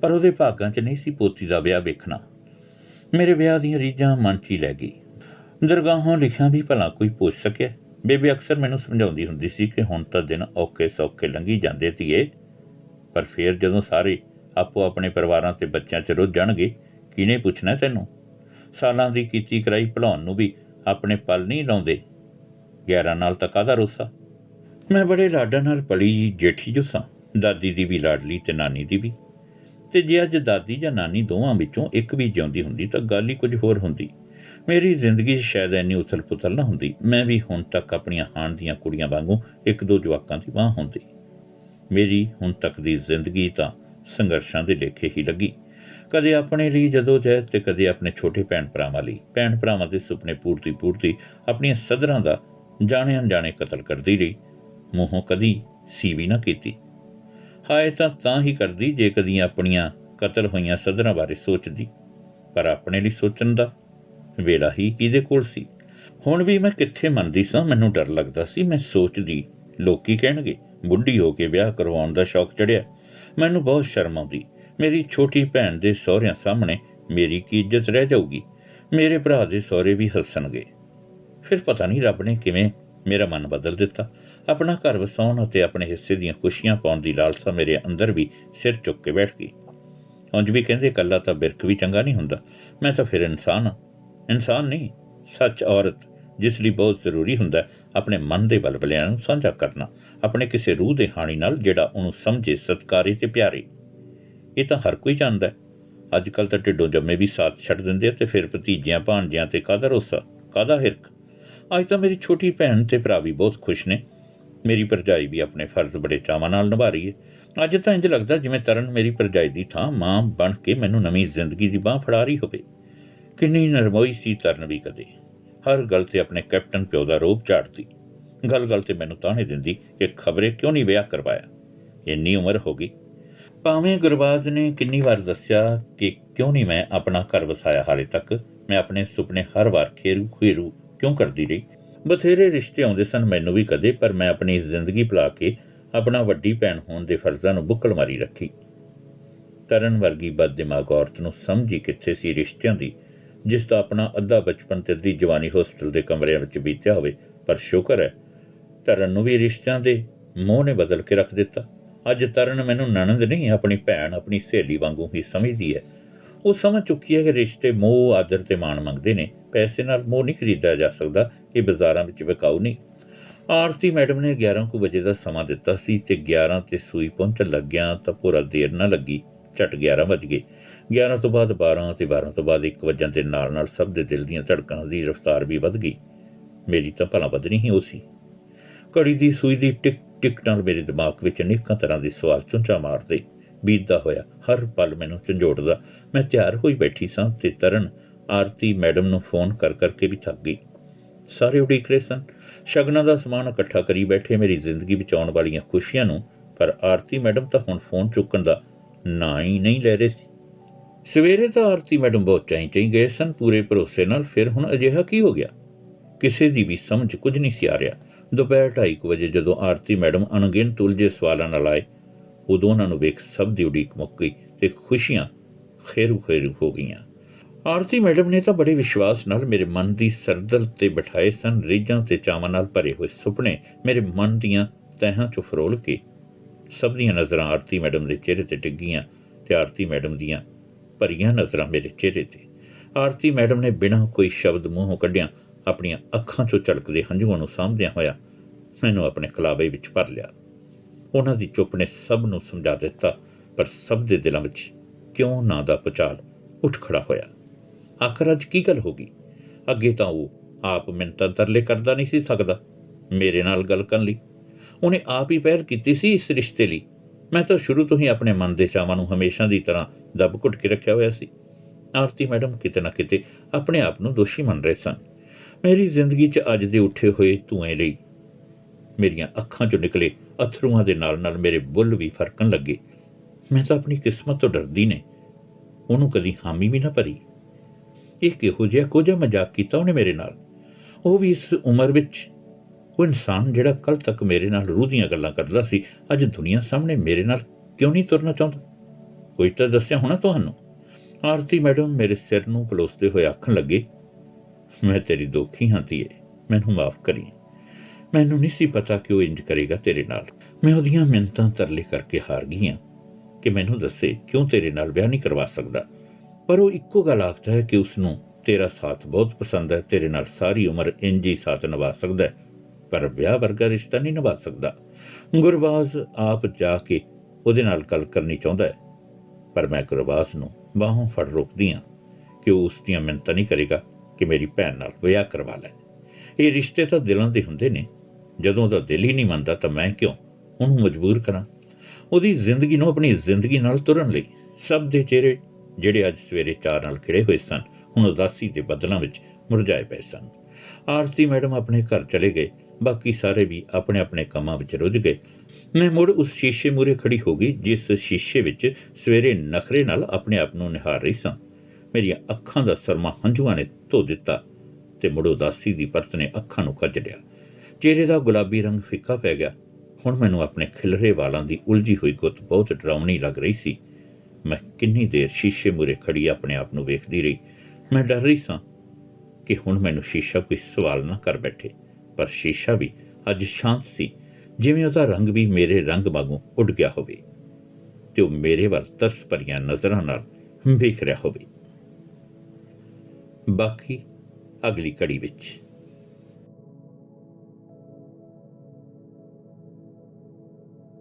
ਪਰ ਉਹਦੇ ਭਾਗਾਂ 'ਚ ਨਹੀਂ ਸੀ ਪੋਤੀ ਦਾ ਵਿਆਹ ਵੇਖਣਾ। ਮੇਰੇ ਵਿਆਹ ਦੀਆਂ ਰੀਝਾਂ ਮਨ 'ਚ ਹੀ ਲੈ ਗਈ। ਦਰਗਾਹੋਂ ਲਿਖਿਆ ਵੀ ਭਲਾ ਕੋਈ ਪੁੱਛ ਸਕਿਆ। ਬੇਬੇ ਅਕਸਰ ਮੈਨੂੰ ਸਮਝਾਉਂਦੀ ਹੁੰਦੀ ਸੀ ਕਿ ਹੁਣ ਤਾਂ ਦਿਨ ਔਕੇ ਸੌਖੇ ਲੰਘੀ ਜਾਂਦੇ ਧੀਏ। ਪਰ ਫਿਰ ਜਦੋਂ ਸਾਰੇ ਆਪੋ ਆਪਣੇ ਪਰਿਵਾਰਾਂ ਤੇ ਬੱਚਿਆਂ 'ਚ ਰੁੱਝ ਜਾਣਗੇ, ਕਿਹਨੇ ਪੁੱਛਣਾ ਤੈਨੂੰ? ਸਾਲਾਂ ਦੀ ਕੀਤੀ ਕਰਾਈ ਭਲਾਉਣ ਨੂੰ ਵੀ ਆਪਣੇ ਪਲ ਨਹੀਂ ਲਾਉਂਦੇ। 11 ਨਾਲ ਤਾਂ ਕਾਹਦਾ ਰੋਸਾ? ਮੈਂ ਬੜੇ ਲਾਡਾਂ ਨਾਲ ਪਲੀ ਜੇਠੀ ਜੋ ਸਾਂ ਦਾਦੀ ਦੀ ਵੀ ਲਾਡਲੀ ਤੇ ਨਾਨੀ ਦੀ ਵੀ। ਤੇ ਜੇ ਅੱਜ ਦਾਦੀ ਜਾਂ ਨਾਨੀ ਦੋਵਾਂ ਵਿੱਚੋਂ ਇੱਕ ਵੀ ਜਿਉਂਦੀ ਹੁੰਦੀ ਤਾਂ ਗੱਲ ਹੀ ਕੁਝ ਹੋਰ ਹੁੰਦੀ। ਮੇਰੀ ਜ਼ਿੰਦਗੀ 'ਚ ਸ਼ਾਇਦ ਇੰਨੀ ਉਥਲ-ਪੁਥਲ ਨਾ ਹੁੰਦੀ। ਮੈਂ ਵੀ ਹੁਣ ਤੱਕ ਆਪਣੀਆਂ ਹਾਣ ਦੀਆਂ ਕੁੜੀਆਂ ਵਾਂਗੂ ਇੱਕ ਦੋ ਜਵਾਕਾਂ ਦੀ ਬਾਹ ਹੁੰਦੀ। ਮੇਰੀ ਹੁਣ ਤੱਕ ਦੀ ਜ਼ਿੰਦਗੀ ਤਾਂ ਸੰਘਰਸ਼ਾਂ ਦੇ ਲੇਖੇ ਹੀ ਲੱਗੀ। ਕਦੇ ਆਪਣੇ ਲਈ ਜਦੋਂ ਜਹਿਦ ਤੇ ਕਦੇ ਆਪਣੇ ਛੋਟੇ ਭੈਣ ਭਰਾਵਾਂ ਲਈ। ਭੈਣ ਭਰਾਵਾਂ ਦੇ ਸੁਪਨੇ ਪੂਰਤੀ ਪੂਰਤੀ ਆਪਣੀਆਂ ਸਦਰਾਂ ਦਾ ਜਾਣੇ ਅਣਜਾਣੇ ਕਤਲ ਕਰਦੀ ਰਹੀ। ਮੂੰਹੋਂ ਕਦੀ ਸੀ ਵੀ ਨਾ ਕੀਤੀ। ਆਏ ਤਾਂ ਤਾਂ ਹੀ ਕਰਦੀ ਜੇ ਕਦੀ ਆਪਣੀਆਂ ਕਤਲ ਹੋਈਆਂ ਸਦਰਾਂ ਬਾਰੇ ਸੋਚਦੀ। ਪਰ ਆਪਣੇ ਲਈ ਸੋਚਣ ਦਾ ਵੇਲਾ ਹੀ ਇਹਦੇ ਕੋਲ ਸੀ? ਹੁਣ ਵੀ ਮੈਂ ਕਿੱਥੇ ਮੰਨਦੀ ਸਾਂ? ਮੈਨੂੰ ਡਰ ਲੱਗਦਾ ਸੀ। ਮੈਂ ਸੋਚਦੀ, ਲੋਕੀ ਕਹਿਣਗੇ, ਬੁੱਢੀ ਹੋ ਕੇ ਵਿਆਹ ਕਰਵਾਉਣ ਦਾ ਸ਼ੌਕ ਚੜਿਆ। ਮੈਨੂੰ ਬਹੁਤ ਸ਼ਰਮ ਆਉਂਦੀ। ਮੇਰੀ ਛੋਟੀ ਭੈਣ ਦੇ ਸਹੁਰਿਆਂ ਸਾਹਮਣੇ ਮੇਰੀ ਕੀ ਇੱਜ਼ਤ ਰਹਿ ਜਾਊਗੀ? ਮੇਰੇ ਭਰਾ ਦੇ ਸਹੁਰੇ ਵੀ ਹੱਸਣਗੇ। ਫਿਰ ਪਤਾ ਨਹੀਂ ਰੱਬ ਨੇ ਕਿਵੇਂ ਮੇਰਾ ਮਨ ਬਦਲ ਦਿੱਤਾ। ਆਪਣਾ ਘਰ ਵਸਾਉਣ ਅਤੇ ਆਪਣੇ ਹਿੱਸੇ ਦੀਆਂ ਖੁਸ਼ੀਆਂ ਪਾਉਣ ਦੀ ਲਾਲਸਾ ਮੇਰੇ ਅੰਦਰ ਵੀ ਸਿਰ ਚੁੱਕ ਕੇ ਬੈਠ ਗਈ। ਉਂਝ ਵੀ ਕਹਿੰਦੇ ਕੱਲਾ ਤਾਂ ਬਿਰਖ ਵੀ ਚੰਗਾ ਨਹੀਂ ਹੁੰਦਾ। ਮੈਂ ਤਾਂ ਫਿਰ ਇਨਸਾਨ ਹਾਂ। ਇਨਸਾਨ ਨਹੀਂ, ਸੱਚ ਔਰਤ, ਜਿਸ ਲਈ ਬਹੁਤ ਜ਼ਰੂਰੀ ਹੁੰਦਾ ਆਪਣੇ ਮਨ ਦੇ ਬਲਬਲਿਆਂ ਨੂੰ ਸਾਂਝਾ ਕਰਨਾ, ਆਪਣੇ ਕਿਸੇ ਰੂਹ ਦੇ ਹਾਣੀ ਨਾਲ ਜਿਹੜਾ ਉਹਨੂੰ ਸਮਝੇ, ਸਤਕਾਰੇ ਤੇ ਪਿਆਰੇ। ਇਹ ਤਾਂ ਹਰ ਕੋਈ ਜਾਣਦਾ ਹੈ। ਅੱਜ ਕੱਲ ਤਾਂ ਢਿੱਡੋਂ ਜੰਮੇ ਵੀ ਸਾਥ ਛੱਡ ਦਿੰਦੇ ਆ ਤੇ ਫਿਰ ਭਤੀਜਿਆਂ ਭਾਂਜਿਆਂ ਤੇ ਕਾਹਦਾ ਰੋਸਾ, ਕਾਹਦਾ ਹਿਰਕ ਅੱਜ ਤਾਂ ਮੇਰੀ ਛੋਟੀ ਭੈਣ ਤੇ ਭਰਾ ਵੀ ਬਹੁਤ ਖੁਸ਼ ਨੇ। ਮੇਰੀ ਪਰਜਾਈ ਵੀ ਆਪਣੇ ਫਰਜ਼ ਬੜੇ ਚਾਵਾਂ ਨਾਲ ਨਿਭਾ ਰਹੀ ਹੈ। ਅੱਜ ਤਾਂ ਇੰਜ ਲੱਗਦਾ ਜਿਵੇਂ ਤਰਨ ਮੇਰੀ ਪਰਜਾਈ ਦੀ ਥਾਂ ਮਾਂ ਬਣ ਕੇ ਮੈਨੂੰ ਨਵੀਂ ਜ਼ਿੰਦਗੀ ਦੀ ਬਾਹ ਫੜਾ ਰਹੀ ਹੋਵੇ। ਕਿੰਨੀ ਨਰਮੋਈ ਸੀ ਤਰਨ ਵੀ ਕਦੇ। ਹਰ ਗੱਲ ਤੇ ਆਪਣੇ ਕੈਪਟਨ ਪਿਓ ਦਾ ਰੋਪ ਝਾੜਦੀ ਗੱਲ ਗੱਲ ਤੇ ਮੈਨੂੰ ਤਾਣੇ ਦਿੰਦੀ ਕਿ ਖਬਰੇ ਕਿਉਂ ਨਹੀਂ ਵਿਆਹ ਕਰਵਾਇਆ। ਇੰਨੀ ਉਮਰ ਹੋ ਗਈ। ਭਾਵੇਂ ਗੁਰਬਾਜ਼ ਨੇ ਕਿੰਨੀ ਵਾਰ ਦੱਸਿਆ ਕਿ ਕਿਉਂ ਨਹੀਂ ਮੈਂ ਆਪਣਾ ਘਰ ਵਸਾਇਆ ਹਾਲੇ ਤੱਕ, ਮੈਂ ਆਪਣੇ ਸੁਪਨੇ ਹਰ ਵਾਰ ਖੇਰੂ ਖੇਰੂ ਕਿਉਂ ਕਰਦੀ ਰਹੀ? ਬਥੇਰੇ ਰਿਸ਼ਤੇ ਆਉਂਦੇ ਸਨ, ਮੈਨੂੰ ਵੀ ਕਦੇ, ਪਰ ਮੈਂ ਆਪਣੀ ਜ਼ਿੰਦਗੀ ਭੁਲਾ ਕੇ ਆਪਣਾ ਵੱਡੀ ਭੈਣ ਹੋਣ ਦੇ ਫਰਜ਼ਾਂ ਨੂੰ ਬੁੱਕਲ ਮਾਰੀ ਰੱਖੀ। ਤਰਨ ਵਰਗੀ ਬਦ ਦਿਮਾਗ ਔਰਤ ਨੂੰ ਸਮਝੀ ਕਿੱਥੇ ਸੀ ਰਿਸ਼ਤਿਆਂ ਦੀ, ਜਿਸ ਦਾ ਆਪਣਾ ਅੱਧਾ ਬਚਪਨ ਤੇ ਅੱਧੀ ਜਵਾਨੀ ਹੋਸਟਲ ਦੇ ਕਮਰਿਆਂ ਵਿੱਚ ਬੀਤਿਆ ਹੋਵੇ। ਪਰ ਸ਼ੁਕਰ ਹੈ, ਤਰਨ ਨੂੰ ਵੀ ਰਿਸ਼ਤਿਆਂ ਦੇ ਮੋਹ ਨੇ ਬਦਲ ਕੇ ਰੱਖ ਦਿੱਤਾ। ਅੱਜ ਤਰਨ ਮੈਨੂੰ ਨਣਦ ਨਹੀਂ, ਆਪਣੀ ਭੈਣ ਆਪਣੀ ਸਹੇਲੀ ਵਾਂਗੂ ਹੀ ਸਮਝਦੀ ਹੈ। ਉਹ ਸਮਝ ਚੁੱਕੀ ਹੈ ਕਿ ਰਿਸ਼ਤੇ ਮੋਹ, ਆਦਰ ਤੇ ਮਾਣ ਮੰਗਦੇ ਨੇ। ਪੈਸੇ ਨਾਲ ਮੋਹ ਨਹੀਂ ਖਰੀਦਿਆ ਜਾ ਸਕਦਾ। ਇਹ ਬਾਜ਼ਾਰਾਂ ਵਿੱਚ ਵਿਕਾਊ ਨਹੀਂ। ਆਰਤੀ ਮੈਡਮ ਨੇ 11 ਕੁ ਵਜੇ ਦਾ ਸਮਾਂ ਦਿੱਤਾ ਸੀ ਤੇ 11 ਤੇ ਸੂਈ ਪਹੁੰਚਣ ਲੱਗਿਆ ਤਾਂ ਪੂਰਾ ਦੇਰ ਨਾ ਲੱਗੀ। ਝਟ 11 ਵਜ ਗਏ। 11 ਤੋਂ ਬਾਅਦ 12 ਤੇ 12 ਤੋਂ ਬਾਅਦ 1 ਵਜਣ ਦੇ ਨਾਲ ਨਾਲ ਸਭ ਦੇ ਦਿਲ ਦੀਆਂ ਧੜਕਣਾਂ ਦੀ ਰਫ਼ਤਾਰ ਵੀ ਵੱਧ ਗਈ। ਮੇਰੀ ਤਾਂ ਭਲਾ ਵਧਣੀ ਹੀ ਹੋ ਸੀ ਘੜੀ ਦੀ ਸੂਈ ਦੀ ਟਿਕ ਟਿਕ ਨਾਲ ਮੇਰੇ ਦਿਮਾਗ ਵਿੱਚ ਅਨੇਕਾਂ ਤਰ੍ਹਾਂ ਦੇ ਸਵਾਲ ਚੁੰਚਾ ਮਾਰਦੇ ਬੀਤਦਾ ਹੋਇਆ ਹਰ ਪਲ ਮੈਨੂੰ ਝੰਜੋੜਦਾ, ਮੈਂ ਤਿਆਰ ਹੋਈ ਬੈਠੀ ਸਾਂ ਤੇ ਤਰਨ ਆਰਤੀ ਮੈਡਮ ਨੂੰ ਫੋਨ ਕਰ ਕਰਕੇ ਵੀ ਥੱਕ ਗਈ। ਸਾਰੇ ਉਡੀਕ ਰਹੇ ਸਨ। ਸ਼ਗਨਾਂ ਦਾ ਸਮਾਨ ਇਕੱਠਾ ਕਰੀ ਬੈਠੇ ਮੇਰੀ ਜ਼ਿੰਦਗੀ ਵਿੱਚ ਆਉਣ ਵਾਲੀਆਂ ਖੁਸ਼ੀਆਂ ਨੂੰ, ਪਰ ਆਰਤੀ ਮੈਡਮ ਤਾਂ ਹੁਣ ਫੋਨ ਚੁੱਕਣ ਦਾ ਨਾਂ ਹੀ ਨਹੀਂ ਲੈ ਰਹੇ ਸੀ। ਸਵੇਰੇ ਤਾਂ ਆਰਤੀ ਮੈਡਮ ਬਹੁਤ ਚਾਈ ਚਾਈ ਗਏ ਸਨ, ਪੂਰੇ ਭਰੋਸੇ ਨਾਲ ਫਿਰ ਹੁਣ ਅਜਿਹਾ ਕੀ ਹੋ ਗਿਆ? ਕਿਸੇ ਦੀ ਵੀ ਸਮਝ ਕੁਝ ਨਹੀਂ ਸੀ ਆ ਰਿਹਾ। ਦੁਪਹਿਰ 2:30 ਵਜੇ ਜਦੋਂ ਆਰਤੀ ਮੈਡਮ ਅਣਗਿਣਤ ਉਲਝੇ ਸਵਾਲਾਂ ਨਾਲ ਆਏ, ਉਦੋਂ ਉਹਨਾਂ ਨੂੰ ਵੇਖ ਸਭ ਦੀ ਉਡੀਕ ਮੁੱਕ ਗਈ ਤੇ ਖੁਸ਼ੀਆਂ ਖੇਰੂ ਖੇਰੂ ਹੋ ਗਈਆਂ। ਆਰਤੀ ਮੈਡਮ ਨੇ ਤਾਂ ਬੜੇ ਵਿਸ਼ਵਾਸ ਨਾਲ ਮੇਰੇ ਮਨ ਦੀ ਸਰਦਲ ਤੇ ਬਿਠਾਏ ਸਨ, ਰੀਝਾਂ ਤੇ ਚਾਵਾਂ ਨਾਲ ਭਰੇ ਹੋਏ ਸੁਪਨੇ ਮੇਰੇ ਮਨ ਦੀਆਂ ਤਹਿਾਂ ਚੋਂ ਫਰੋਲ ਕੇ। ਸਭ ਦੀਆਂ ਨਜ਼ਰਾਂ ਆਰਤੀ ਮੈਡਮ ਦੇ ਚਿਹਰੇ ਤੇ ਡਿੱਗੀਆਂ ਤੇ ਆਰਤੀ ਮੈਡਮ ਦੀਆਂ ਭਰੀਆਂ ਨਜ਼ਰਾਂ ਮੇਰੇ ਚਿਹਰੇ ਤੇ। ਆਰਤੀ ਮੈਡਮ ਨੇ ਬਿਨਾਂ ਕੋਈ ਸ਼ਬਦ ਮੂੰਹੋਂ ਕੱਢਿਆ ਆਪਣੀਆਂ ਅੱਖਾਂ ਚੋਂ ਝਲਕਦੇ ਹੰਝੂਆਂ ਨੂੰ ਸਾਂਭਦਿਆਂ ਹੋਇਆ ਮੈਨੂੰ ਆਪਣੇ ਕਲਾਵੇ ਵਿੱਚ ਭਰ ਲਿਆ। ਉਹਨਾਂ ਦੀ ਚੁੱਪ ਨੇ ਸਭ ਨੂੰ ਸਮਝਾ ਦਿੱਤਾ, ਪਰ ਸਭ ਦੇ ਦਿਲਾਂ ਵਿੱਚ ਕਿਉਂ ਨਾ ਦਾ ਪਚਾਲ ਉੱਠ ਖੜਾ ਹੋਇਆ। ਆਖਰ ਅੱਜ ਕੀ ਗੱਲ ਹੋ ਗਈ? ਅੱਗੇ ਤਾਂ ਉਹ ਆਪ ਮਿੰਤਾਂ ਤਰਲੇ ਕਰਦਾ ਨਹੀਂ ਸੀ ਸਕਦਾ। ਮੇਰੇ ਨਾਲ ਗੱਲ ਕਰਨ ਲਈ। ਉਹਨੇ ਆਪ ਹੀ ਪਹਿਲ ਕੀਤੀ ਸੀ ਇਸ ਰਿਸ਼ਤੇ ਲਈ। ਮੈਂ ਤਾਂ ਸ਼ੁਰੂ ਤੋਂ ਹੀ ਆਪਣੇ ਮਨ ਦੇ ਚਾਵਾਂ ਨੂੰ ਹਮੇਸ਼ਾ ਦੀ ਤਰ੍ਹਾਂ ਦਬ ਘੁੱਟ ਕੇ ਰੱਖਿਆ ਹੋਇਆ ਸੀ। ਆਰਤੀ ਮੈਡਮ ਕਿਤੇ ਨਾ ਕਿਤੇ ਆਪਣੇ ਆਪ ਨੂੰ ਦੋਸ਼ੀ ਮੰਨ ਰਹੇ ਸਨ। ਮੇਰੀ ਜ਼ਿੰਦਗੀ 'ਚ ਅੱਜ ਦੇ ਉੱਠੇ ਹੋਏ ਧੂਏ ਲਈ ਮੇਰੀਆਂ ਅੱਖਾਂ 'ਚੋਂ ਨਿਕਲੇ ਅਥਰੂਆਂ ਦੇ ਨਾਲ ਨਾਲ ਮੇਰੇ ਬੁੱਲ ਵੀ ਫਰਕਣ ਲੱਗੇ। ਮੈਂ ਤਾਂ ਆਪਣੀ ਕਿਸਮਤ ਤੋਂ ਡਰਦੀ ਨੇ। ਉਹਨੂੰ ਕਦੀ ਹਾਮੀ ਵੀ ਨਾ ਭਰੀ। ਇਹ ਕਿਹੋ ਜਿਹਾ ਕੁਝ ਮਜ਼ਾਕ ਕੀਤਾ ਉਹਨੇ ਮੇਰੇ ਨਾਲ? ਉਹ ਵੀ ਇਸ ਉਮਰ ਵਿੱਚ ਉਹ ਇਨਸਾਨ ਜਿਹੜਾ ਕੱਲ ਤੱਕ ਮੇਰੇ ਨਾਲ ਰੂਹ ਦੀਆਂ ਗੱਲਾਂ ਕਰਦਾ ਸੀ, ਅੱਜ ਦੁਨੀਆ ਸਾਹਮਣੇ ਮੇਰੇ ਨਾਲ ਕਿਉਂ ਨਹੀਂ ਤੁਰਨਾ ਚਾਹੁੰਦਾ? ਕੋਈ ਤਾਂ ਦੱਸਿਆ ਹੋਣਾ ਤੁਹਾਨੂੰ? ਆਰਤੀ ਮੈਡਮ ਮੇਰੇ ਸਿਰ ਨੂੰ ਪਲੋਸਦੇ ਹੋਏ ਆਖਣ ਲੱਗੇ, ਮੈਂ ਤੇਰੀ ਦੋਖੀ ਹਾਂ ਧੀਏ, ਮੈਨੂੰ ਮਾਫ ਕਰੀ। ਮੈਨੂੰ ਨਹੀਂ ਸੀ ਪਤਾ ਕਿ ਉਹ ਇੰਜ ਕਰੇਗਾ ਤੇਰੇ ਨਾਲ। ਮੈਂ ਉਹਦੀਆਂ ਮਿੰਤਾਂ ਤਰਲੇ ਕਰਕੇ ਹਾਰ ਗਈ ਹਾਂ ਕਿ ਮੈਨੂੰ ਦੱਸੇ ਕਿਉਂ ਤੇਰੇ ਨਾਲ ਵਿਆਹ ਨਹੀਂ ਕਰਵਾ ਸਕਦਾ। ਪਰ ਉਹ ਇੱਕੋ ਗੱਲ ਆਖਦਾ ਹੈ ਕਿ ਉਸ ਨੂੰ ਤੇਰਾ ਸਾਥ ਬਹੁਤ ਪਸੰਦ ਹੈ, ਤੇਰੇ ਨਾਲ ਸਾਰੀ ਉਮਰ ਇੰਜ ਹੀ ਸਾਥ ਨਿਭਾ ਸਕਦਾ ਹੈ। ਪਰ ਵਿਆਹ ਵਰਗਾ ਰਿਸ਼ਤਾ ਨਹੀਂ ਨਿਭਾ ਸਕਦਾ। ਗੁਰਬਾਜ਼ ਆਪ ਜਾ ਕੇ ਉਹਦੇ ਨਾਲ ਗੱਲ ਕਰਨੀ ਚਾਹੁੰਦਾ ਹੈ। ਪਰ ਮੈਂ ਗੁਰਬਾਜ਼ ਨੂੰ ਬਾਹੋਂ ਫੜ ਰੋਕਦੀ ਹਾਂ ਕਿ ਉਹ ਉਸ ਦੀਆਂ ਮਿੰਤਾਂ ਨਹੀਂ ਕਰੇਗਾ ਕਿ ਮੇਰੀ ਭੈਣ ਨਾਲ ਵਿਆਹ ਕਰਵਾ ਲੈ। ਇਹ ਰਿਸ਼ਤੇ ਤਾਂ ਦਿਲਾਂ ਦੇ ਹੁੰਦੇ ਨੇ। ਜਦੋਂ ਉਹਦਾ ਦਿਲ ਹੀ ਨਹੀਂ ਮੰਨਦਾ ਤਾਂ ਮੈਂ ਕਿਉਂ ਉਹਨੂੰ ਮਜਬੂਰ ਕਰਾਂ? ਉਹਦੀ ਜ਼ਿੰਦਗੀ ਨੂੰ ਆਪਣੀ ਜ਼ਿੰਦਗੀ ਨਾਲ ਤੁਰਨ ਲਈ ਸਭ ਦੇ ਚਿਹਰੇ ਜਿਹੜੇ ਅੱਜ ਸਵੇਰੇ ਚਾਰ ਨਾਲ ਖਿੜੇ ਹੋਏ ਸਨ, ਹੁਣ ਉਦਾਸੀ ਦੇ ਬੱਦਲਾਂ ਵਿੱਚ ਮੁਰਝਾਏ ਪਏ ਸਨ। ਆਰਤੀ ਮੈਡਮ ਆਪਣੇ ਘਰ ਚਲੇ ਗਏ, ਬਾਕੀ ਸਾਰੇ ਵੀ ਆਪਣੇ ਆਪਣੇ ਕੰਮਾਂ ਵਿੱਚ ਰੁੱਝ ਗਏ। ਮੈਂ ਮੁੜ ਉਸ ਸ਼ੀਸ਼ੇ ਮੂਰੇ ਖੜੀ ਹੋ ਗਈ, ਜਿਸ ਸ਼ੀਸ਼ੇ ਵਿੱਚ ਸਵੇਰੇ ਨਖਰੇ ਨਾਲ ਆਪਣੇ ਆਪ ਨੂੰ ਨਿਹਾਰ ਰਹੀ ਸਾਂ। ਮੇਰੀਆਂ ਅੱਖਾਂ ਦਾ ਸਰਮਾ ਹੰਝੂਆਂ ਨੇ ਧੋ ਦਿੱਤਾ ਤੇ ਮੁੜ ਉਦਾਸੀ ਦੀ ਪਰਤ ਨੇ ਅੱਖਾਂ ਨੂੰ ਕੱਜ ਲਿਆ। ਚਿਹਰੇ ਦਾ ਗੁਲਾਬੀ ਰੰਗ ਫਿੱਕਾ ਪੈ ਗਿਆ। ਹੁਣ ਮੈਨੂੰ ਆਪਣੇ ਖਿਲਰੇ ਵਾਲਾਂ ਦੀ ਉਲਝੀ ਹੋਈ ਗੁੱਤ ਬਹੁਤ ਡਰਾਉਣੀ ਲੱਗ ਰਹੀ ਸੀ। ਮੈਂ ਕਿੰਨੀ ਦੇਰ ਸ਼ੀਸ਼ੇ ਮੂਰੇ ਖੜੀ ਆਪਣੇ ਆਪ ਨੂੰ ਵੇਖਦੀ ਰਹੀ। ਮੈਂ ਡਰ ਰਹੀ ਸਾਂ ਕਿ ਹੁਣ ਮੈਨੂੰ ਸ਼ੀਸ਼ਾ ਕੋਈ ਸਵਾਲ ਨਾ ਕਰ ਬੈਠੇ। ਪਰ ਸ਼ੀਸ਼ਾ ਵੀ ਅੱਜ ਸ਼ਾਂਤ ਸੀ। ਜਿਵੇਂ ਉਹਦਾ ਰੰਗ ਵੀ ਮੇਰੇ ਰੰਗ ਵਾਂਗੂ ਉੱਡ ਗਿਆ ਹੋਵੇ ਤੇ ਉਹ ਮੇਰੇ ਵੱਲ ਤਰਸ ਭਰੀਆਂ ਨਜ਼ਰਾਂ ਨਾਲ ਵੇਖ ਰਿਹਾ ਹੋਵੇ। ਬਾਕੀ ਅਗਲੀ ਕੜੀ ਵਿੱਚ